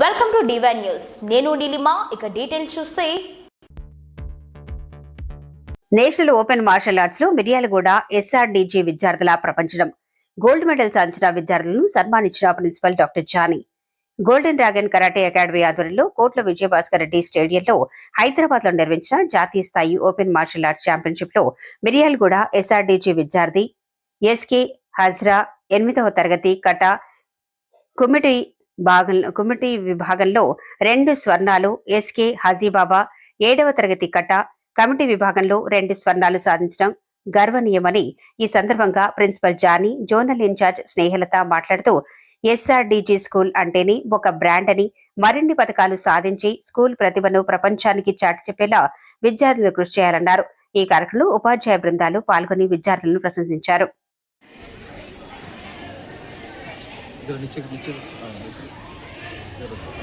Welcome to divine news నేను నీలిమా ఇక details చూస్తే. నేషనల్ ఓపెన్ మార్షల్ ఆర్ట్స్లో మిర్యాలగూడ ఎస్ఆర్డీజీ విద్యార్థుల ప్రపంచం గోల్డ్ మెడల్ సాధించిన విద్యార్థులను సన్మానించిన principal doctor Jani. Golden dragon karate academy ఆధ్వర్యంలో కోట్ల విజయభాస్కర్ రెడ్డి స్టేడియంలో హైదరాబాద్లో నిర్వహించిన జాతీయ స్థాయి ఓపెన్ మార్షల్ ఆర్ట్స్ ఛాంపియన్షిప్లో మిర్యాలగూడ ఎస్ఆర్డీజీ విద్యార్థి ఎస్కే హజ్రా ఎనిమిదవ తరగతి కట కుమిటి భాగంలో కమిటీ విభాగంలో రెండు స్వర్ణాలు ఎస్కే హజీబాబా ఏడవ తరగతి కట్ట కమిటీ విభాగంలో రెండు స్వర్ణాలు సాధించడం గర్వనీయమని ఈ సందర్భంగా principal Jani zonal in-charge Snehalatha మాట్లాడుతూ ఎస్ఆర్డీజీ స్కూల్ అంటేనే ఒక బ్రాండ్ అని మరిన్ని పథకాలు సాధించి స్కూల్ ప్రతిభను ప్రపంచానికి చాటి చెప్పేలా విద్యార్థులు కృషి చేయాలన్నారు. ఈ కార్యక్రమంలో ఉపాధ్యాయ బృందాలు పాల్గొని విద్యార్థులను ప్రశంసించారు. नीचे नीचे हाँ ऐसे